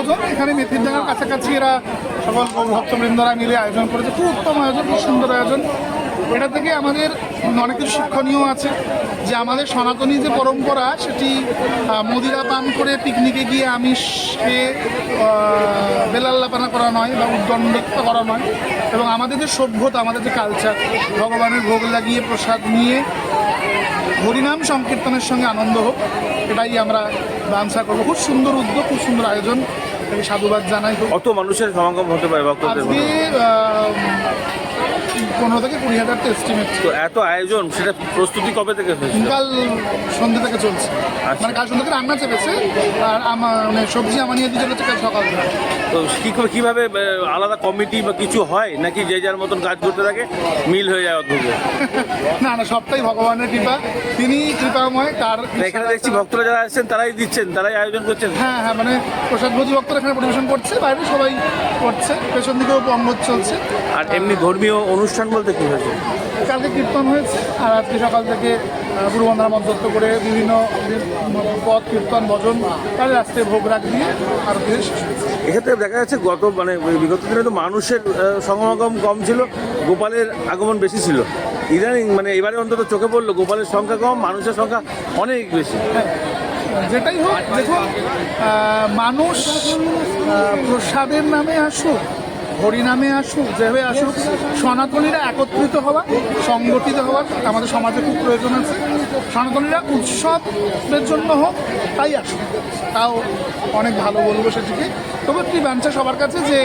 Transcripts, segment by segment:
বনভোজন এখানে মেথির ডাঙ্গার কাছাকাছি এরা সকল ভক্তবৃন্দরা মিলে আয়োজন করেছে। খুব উত্তম আয়োজন খুব সুন্দর আয়োজন। এটা থেকে আমাদের অনেক কিছু শিক্ষণীয় আছে যে আমাদের সনাতনী যে পরম্পরা সেটি মদিরা পান করে পিকনিকে গিয়ে আমিষ খেয়ে আহ, বেলাল্লাপানা করা নয় বা উদ্দণ্ডিত করা নয়। এবং আমাদের যে সভ্যতা আমাদের যে কালচার ভগবানের ভোগ লাগিয়ে প্রসাদ নিয়ে হরিনাম সংকীর্তনের সঙ্গে আনন্দ হোক এটাই আমরা বাঞ্ছা করব। খুব সুন্দর উদ্যোগ খুব সুন্দর আয়োজন। সাধুবাদ জানাই। অত কত মানুষের সমাগম হতে পারে ভক্তদের আজকে পনেরো থেকে কুড়ি হাজার এস্টিমেট তো এত আয়োজন সেটা প্রস্তুতি কবে থেকে হয়েছিল? কাল সন্ধ্যে থেকে চলছে। আচ্ছা। মানে কাল সন্ধ্যে থেকে রান্না চেপেছে আর আমার মানে সবজি আমার নিয়ে দিয়ে চলেছে কাল সকাল থেকে তো কি করে কীভাবে আলাদা কমিটি বা কিছু হয়? নাকি যে যার মতন কাজ করতে থাকে মিল হয়ে যায় অদ্ভুত না না সবটাই ভগবানের কৃপা। তিনি কৃপাময় তার এখানে দেখছি ভক্তরা যারা আসছেন তারাই দিচ্ছেন তারাই আয়োজন করছেন? হ্যাঁ হ্যাঁ মানে প্রসাদ ভোজি ভক্তরা এখানে পরিবেশন করছে বাইরে সবাই করছে পেছন দিকেও পঙ্গজ চলছে। আর এমনি ধর্মীয় অনুষ্ঠান বলতে কি হয়েছে? কালকে কীর্তন হয়েছে আর আজকে সকাল থেকে গুরু বন্দনা মন্তব্য করে বিভিন্ন পথ কীর্তন ভজন তার রাস্তায় ভোগ রাখ দিয়ে আর এক্ষেত্রে দেখা যাচ্ছে গত মানে বিগত দিনে তো মানুষের সমাগম কম ছিল গোপালের আগমন বেশি ছিল। ইদানিং মানে এবারে অন্তত চোখে পড়ল গোপালের সংখ্যা কম মানুষের সংখ্যা অনেক বেশি। যেটাই হোক দেখুন মানুষ প্রসাদের নামে আসুক হরিনামে আসুক, যেভাবে আসুক, সনাতনীরা একত্রিত হওয়া, সংগঠিত হওয়ার আমাদের সমাজে খুব প্রয়োজন আছে। সনাতনীরা উৎসবের জন্য হোক, তাই আসুক। তাও অনেক ভালো বলব সেটিকে। তবে একটি বাঞ্ছা সবার কাছে যে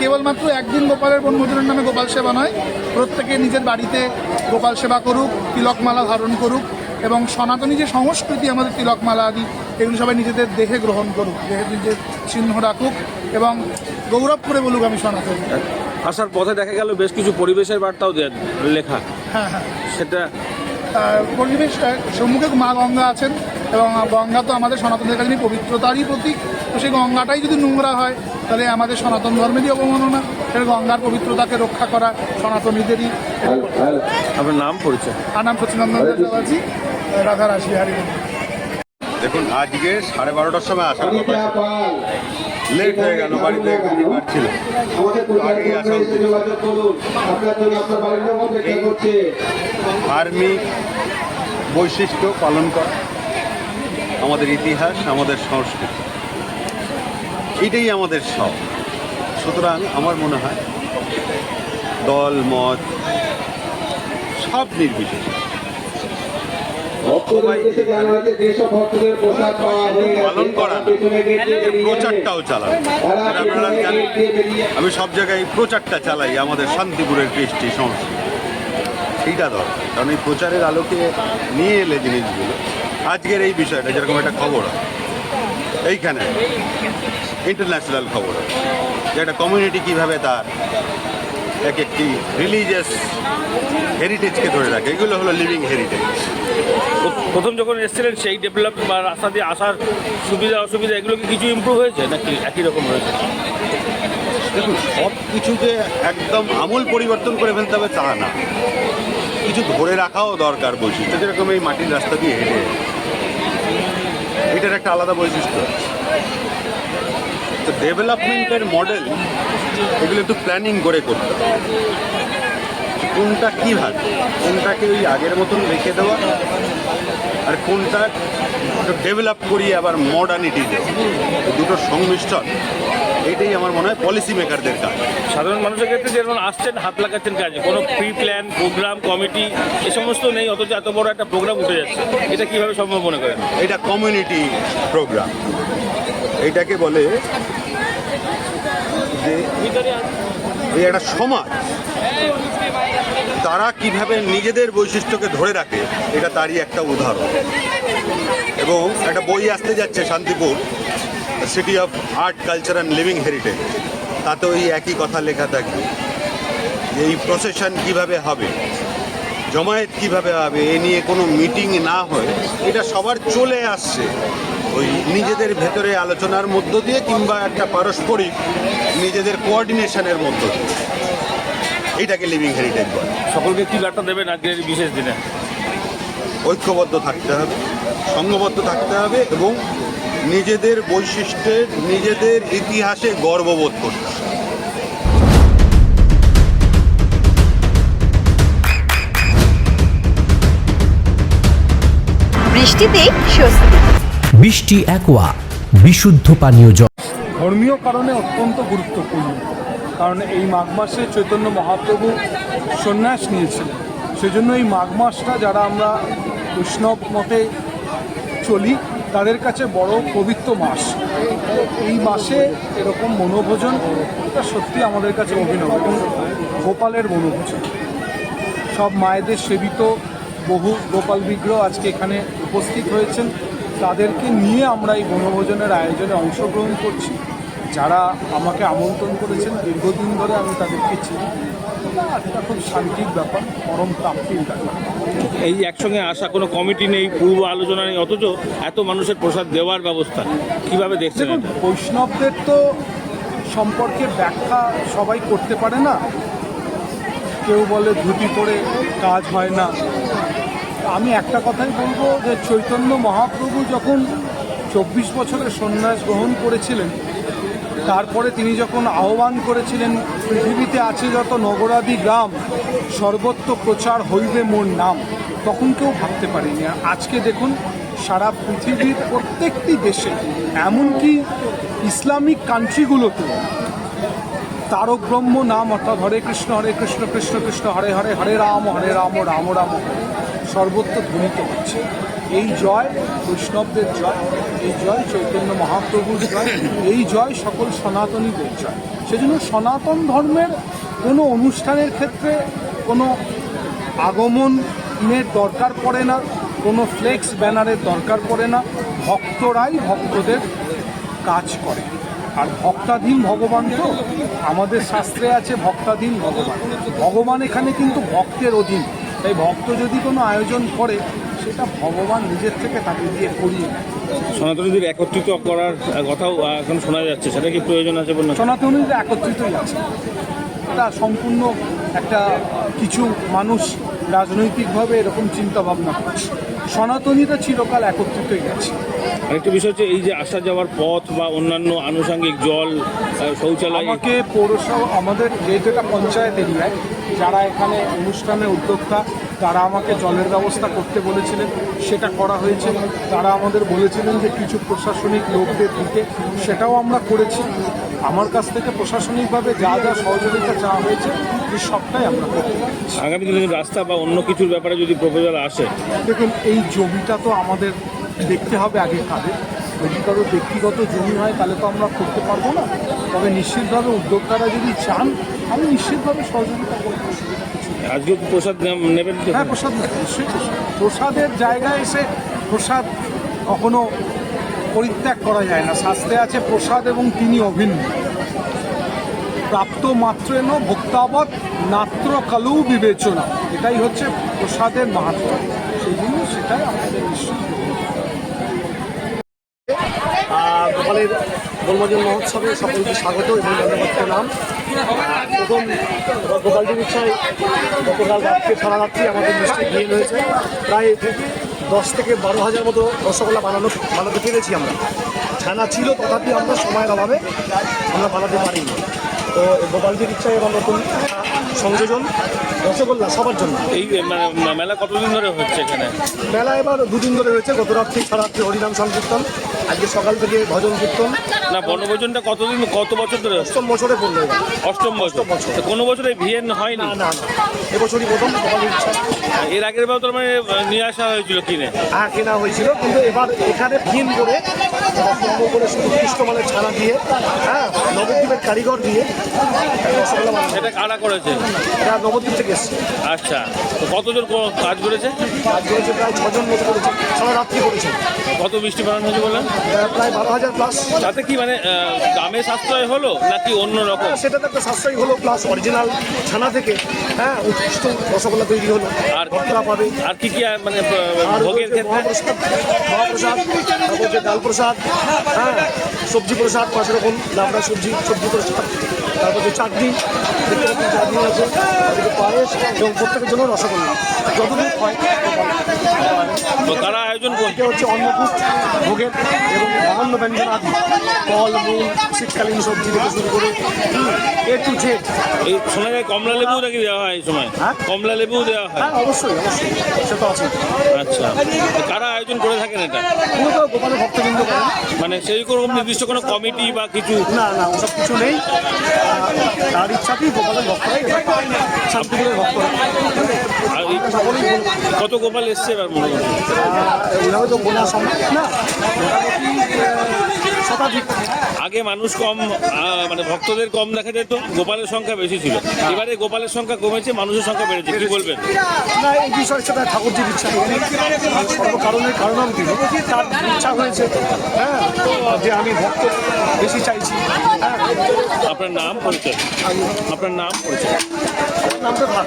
কেবলমাত্র একদিন গোপালের বনভোজনের নামে গোপাল সেবা নয়, প্রত্যেকে নিজের বাড়িতে গোপাল সেবা করুক, তিলকমালা ধারণ করুক এবং সনাতনী যে সংস্কৃতি আমাদের তিলকমালা আদি এগুলো সবাই নিজেদের দেহে গ্রহণ করুক দেহে নিজের চিহ্ন রাখুক এবং গৌরব করে বলুক আমি সনাতনী। আসার পথে দেখা গেল বেশ কিছু পরিবেশের বার্তাও দেয়া লেখা। হ্যাঁ হ্যাঁ। সেটা পরিবেশ সম্মুখে মা গঙ্গা আছেন এবং গঙ্গা তো আমাদের সনাতনের কাছে পবিত্রতারই প্রতীক। তো সেই গঙ্গাটাই যদি নোংরা হয় তাহলে আমাদের সনাতন ধর্মেরই অবমাননা। সেটা গঙ্গার পবিত্রতাকে রক্ষা করা সনাতনীদেরই। আপনার নাম পরিচয়? আর নাম সচিনন্দন দেখুন আজকে সাড়ে বারোটার সময় আসার কথা লেট হয়ে গেল বাড়িতে আসা ধার্মিক বৈশিষ্ট্য পালন করা আমাদের ইতিহাস আমাদের সংস্কৃতি। এটাই আমাদের সব সুতরাং আমার মনে হয় দল মত সব নির্বিশেষে ভক্তদের উদ্দেশ্যে জানা হয়েছে যেসব ভক্তদের প্রসাদ পাওয়া হয়ে গেছে পালন করা। প্রচারটাও চালান। আপনারা জানেন আমি সব জায়গায় প্রচারটা চালাই আমাদের শান্তিপুরের কৃষ্টি সংস্কৃতি সেইটা দরকার কারণ এই প্রচারের আলোকে নিয়ে এলে জিনিসগুলো। আজকের এই বিষয়টা যেরকম একটা খবর হয়, এইখানে ইন্টারন্যাশনাল খবর হয়, যে একটা কমিউনিটি কীভাবে তার এক একটি রিলিজিয়াস হেরিটেজকে ধরে রাখে। এগুলো হলো লিভিং হেরিটেজ প্রথম যখন এসেছিলেন সেই ডেভেলপ বা রাস্তা দিয়ে আসার সুবিধা অসুবিধা এগুলো কি কিছু ইমপ্রুভ হয়েছে নাকি একই রকম হয়েছে? দেখুন সব কিছু যে একদম আমূল পরিবর্তন করে ফেলতে হবে তা না। কিছু ধরে রাখাও দরকার বৈশিষ্ট্য। যেরকম এই মাটির রাস্তা দিয়ে হেঁটে এটার একটা আলাদা বৈশিষ্ট্য। তো ডেভেলপমেন্টের মডেল এগুলো একটু প্ল্যানিং করে করতে কোনটা কীভাবে কোনটাকে ওই আগের মতন রেখে দেওয়া আর কোনটা ডেভেলপ করিয়ে আবার মডার্নিটি দেওয়া। দুটোর সংমিশ্রণ এটাই আমার মনে হয় পলিসি মেকারদের কাজ। সাধারণ মানুষের ক্ষেত্রে যেমন আসছেন হাত লাগাচ্ছেন কাজে কোনো প্রি প্ল্যান প্রোগ্রাম কমিটি এ সমস্ত নেই অথচ এত বড় একটা প্রোগ্রাম উঠে যাচ্ছে। এটা কীভাবে সম্ভব মনে করেন? এটা কমিউনিটি প্রোগ্রাম এটাকে বলে যে এই একটা সমাজ, তারা কীভাবে নিজেদের বৈশিষ্ট্যকে ধরে রাখে, এটা তারই একটা উদাহরণ। এবং একটা বই আসতে যাচ্ছে Shantipur city of art culture and living heritage তাতে ওই একই কথা লেখা থাকবে যে এই প্রসেশন কীভাবে হবে, জমায়েত কীভাবে হবে, এ নিয়ে কোনো মিটিং না হয়, এটা সবার চলে আসছে। ওই নিজেদের ভেতরে আলোচনার মধ্য দিয়ে কিংবা একটা পারস্পরিক নিজেদের কোঅর্ডিনেশনের মধ্য দিয়ে। এইটাকে লিভিং হেরিটেজ বলে। সকলকে কি বার্তা দেবেন আজকের বিশেষ দিনে? ঐক্যবদ্ধ থাকতে হবে সঙ্গবদ্ধ থাকতে হবে এবং নিজেদের বৈশিষ্ট্যের নিজেদের ইতিহাসে গর্ববোধ করতে হবে। বৃষ্টিতে স্বস্তি। বৃষ্টি অ্যাকোয়া বিশুদ্ধ পানীয় জল। ধর্মীয় কারণে অত্যন্ত গুরুত্বপূর্ণ, কারণ এই মাঘ মাসে চৈতন্য মহাপ্রভু সন্ন্যাস নিয়েছিলেন। সেজন্য এই মাঘ মাসটা যারা আমরা বৈষ্ণব মতে চলি, তাদের কাছে বড় পবিত্র মাস। এই মাসে এরকম মনোভোজন এটা সত্যি আমাদের কাছে অভিনব, এবং গোপালের মনোভোজন। সব মায়েদের সেবিত বহু গোপাল বিগ্রহ আজকে এখানে উপস্থিত হয়েছেন। তাদেরকে নিয়ে আমরা এই বনভোজনের আয়োজনে অংশগ্রহণ করছি। যারা আমাকে আমন্ত্রণ করেছেন দীর্ঘদিন ধরে আমি তাদেরকে চিনি। এটা একটা খুব শান্তির ব্যাপার পরম প্রাপ্তির ব্যাপার। এই একসঙ্গে আসা কোনো কমিটি নেই পূর্ব আলোচনা নেই অথচ এত মানুষের প্রসাদ দেওয়ার ব্যবস্থা। কীভাবে দেখছেন বৈষ্ণবদের তো সম্পর্কে ব্যাখ্যা সবাই করতে পারে না। কেউ বলে ধুতি পরে কাজ হয় না। আমি একটা কথাই বলব যে চৈতন্য মহাপ্রভু যখন চব্বিশ বছরের সন্ন্যাস গ্রহণ করেছিলেন, তারপরে তিনি যখন আহ্বান করেছিলেন, পৃথিবীতে আছে যত নগরাদি গ্রাম, সর্বত্র প্রচার হইবে মোর নাম। তখন কেউ ভাবতে পারেনি। আর আজকে দেখুন, সারা পৃথিবীর প্রত্যেকটি দেশে, এমনকি ইসলামিক কান্ট্রিগুলোতে তারক ব্রহ্ম নাম অর্থাৎ হরে কৃষ্ণ হরে কৃষ্ণ কৃষ্ণ কৃষ্ণ, হরে হরে হরে রাম হরে রাম রাম রাম। হরে সর্বত্র ধ্বনিত হচ্ছে। এই জয়, বৈষ্ণবদের জয়, এই জয় চৈতন্য মহাপ্রভুর জয়, এই জয় সকল সনাতনীদের জয়। সেজন্য সনাতন ধর্মের কোনো অনুষ্ঠানের ক্ষেত্রে কোনো আগমনের দরকার পড়ে না, কোনো ফ্লেক্স ব্যানারের দরকার পড়ে না। ভক্তরাই ভক্তদের কাজ করে। আর ভক্তাধীন ভগবান তো আমাদের শাস্ত্রে আছে ভক্তাধীন ভগবান। ভগবান এখানে কিন্তু ভক্তের অধীন। তাই ভক্ত যদি কোনো আয়োজন করে সেটা ভগবান নিজের থেকে তাকে দিয়ে করিয়ে সনাতনীদের একত্রিত করার কথাও এখন শোনা যাচ্ছে সেটা কি প্রয়োজন আছে বলুন? সনাতনীদের একত্রিতই আছে। এটা সম্পূর্ণ একটা কিছু মানুষ রাজনৈতিকভাবে এরকম চিন্তাভাবনা করছে। সনাতনীরা চিরকাল একত্রিতই আছে। আরেকটা বিষয় হচ্ছে এই যে আসা যাওয়ার পথ বা অন্যান্য আনুষঙ্গিক জল শৌচালয় আমাকে পৌরসভা আমাদের যেহেতু এটা পঞ্চায়েত এরিয়ায় যারা এখানে অনুষ্ঠানে উদ্যোক্তা তারা আমাকে জলের ব্যবস্থা করতে বলেছিলেন সেটা করা হয়েছে তারা আমাদের বলেছিলেন যে কিছু প্রশাসনিক লোকদের দিকে সেটাও আমরা করেছি। আমার কাছ থেকে প্রশাসনিকভাবে যা যা সহযোগিতা চাওয়া হয়েছে সবটাই আমরা আগামী দিনে রাস্তা বা অন্য কিছুর ব্যাপারে যদি প্রপোজাল আসে? দেখুন এই জমিটা তো আমাদের দেখতে হবে আগে কাদের যদি কারও ব্যক্তিগত জমি হয় তাহলে তো আমরা করতে পারব না। তবে নিশ্চিতভাবে উদ্যোক্তারা যদি চান আমি নিশ্চিতভাবে সহযোগিতা করব। অসুবিধা কিছু আজকে প্রসাদ নেবেন হ্যাঁ প্রসাদ নিশ্চয়ই প্রসাদের জায়গায় এসে প্রসাদ কখনো পরিত্যাগ করা যায় না। শাস্ত্রে আছে প্রসাদ এবং তিনি অভিন্ন। প্রাপ্ত মাত্রেন ভোক্তাবৎ নাত্র কালু বিবেচনা। এটাই হচ্ছে প্রসাদের মাহাত্ম সেই জন্য সেটাই আমাদের নিশ্চয়ই গোপালের বনভোজন মহোৎসবে সকলকে স্বাগত এবং ধন্যবাদ আহ, প্রথম গোপালজির ইচ্ছায় গতকাল রাত্রে সারা রাত্রি আমাদের মিষ্টি বিয়ে হয়েছে প্রায় দশ থেকে বারো হাজার মতো রসগোল্লা বানানো বানাতে পেরেছি আমরা। ছানা ছিল তথাপি আমরা সময়ের অভাবে আমরা বানাতে পারিনি। তো গোপালজির ইচ্ছায় এবার নতুন সংযোজন রসগোল্লা সবার জন্য। এই মানে মেলা কতদিন ধরে হচ্ছে এখানে? মেলা এবার দুদিন ধরে হয়েছে গত রাত্রি সারা রাত্রি হরিনাম সংকীর্তন আজকে সকাল থেকে ভজন কীর্তন। না বনভোজনটা কতদিন কত বছর ধরে অষ্টম বছরে পড়ল অষ্টম বছর। বছর। কোনো বছর ভিয়েন হয়নি? না না এবছরই প্রথম গোপালের ইচ্ছা। এর আগের বার তো মানে নিয়ে আসা হয়েছিল কিনে? হ্যাঁ কেনা হয়েছিল কিন্তু এবার এখানে ভিন করে একটা করে সুনির্দিষ্ট মানের ছানা দিয়ে হ্যাঁ নবদ্বীপের কারিগর দিয়ে সেটা কারা করেছে? এটা নবদ্বীপ থেকে এসছে আচ্ছা তো কতজন কাজ করেছে? কাজ করেছে প্রায় ছজন মতো করেছে সারা রাত্রি করেছে। কত মিষ্টি বানানো হয়েছে বলেন প্রায় বারো হাজার প্লাস তাতে কি মানে দামে সাশ্রয় হলো নাকি অন্য রকম? সেটা তো একটা সাশ্রয়ী হলো প্লাস অরিজিনাল ছানা থেকে হ্যাঁ উৎকৃষ্ট রসগোল্লা তৈরি হলো। আর পাবে। আর কি কি মানে ভোগের ক্ষেত্রে? মহাপ্রসাদ। মহাপ্রসাদ। তারপর হচ্ছে ডাল প্রসাদ হ্যাঁ সবজি প্রসাদ পাঁচ রকম লাবড়া সবজি সবজি প্রসাদ তারপর হচ্ছে চাটনি দেখতে চাটনি আছে তারপরে পায়েস এবং প্রত্যেকের জন্য রসগোল্লা যতদূর হয়। আয়োজন এটা হচ্ছে ভোগের এবং অনন্য ব্যঞ্জন আদি ফল মূল শীতকালীন সবজি থেকে শুরু করে এ টু জেড। এই শোনা যায় কমলা লেবু নাকি দেওয়া হয় এই সময়? হ্যাঁ? কমলা লেবু দেওয়া হয়? অবশ্যই অবশ্যই আছে আচ্ছা কারা আয়োজন করে থাকেন এটা? গোপালের ভক্তবৃন্দ করেন মানে সেই রকম নির্দিষ্ট কোনো কমিটি বা কিছু? না না ওসব কিছু নেই। তার ইচ্ছাতেই গোপালের ভক্তরাই শান্তিপুরের ভক্তরা আর এই সকলেই কত গোপাল এসছে এবার মনে হয় ওইভাবে তো বোঝা সম্ভব। না মোটামুটি শতাধিক। আগে মানুষ কম মানে ভক্তদের কম দেখা যেত গোপালের সংখ্যা বেশি ছিল। এবারে গোপালের সংখ্যা কমেছে মানুষের সংখ্যা বেড়েছে। কি বলবেন? না এই বিষয়ে সেটা ঠাকুরজির ইচ্ছা সর্বকারণের কারণম তিনি। তার ইচ্ছা হয়েছে হ্যাঁ যে আমি ভক্ত বেশি চাইছি। হ্যাঁ। আপনার নাম পরিচয়? আপনার নাম পরিচয়? নামটা ভাত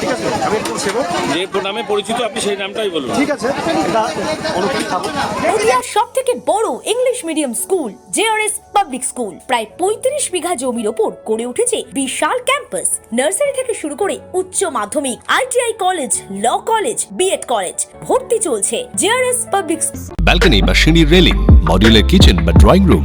ঠিক আছে আমি একটু সেবক যে নামে পরিচিত আপনি সেই নামটাই বলুন। ঠিক আছে এটা অনুকূল ঠাকুর নদিয়ার সব থেকে বড় English medium school JRS public school প্রায় পঁয়ত্রিশ বিঘা জমির ওপর গড়ে উঠেছে বিশাল ক্যাম্পাস নার্সারি থেকে শুরু করে উচ্চ মাধ্যমিক ITI college law college B Ed college ভর্তি চলছে। জেআরএস পাবলিক ব্যালকনি বা সিঁড়ির রেলিং মডিউলার কিচেন বা ড্রয়িং রুম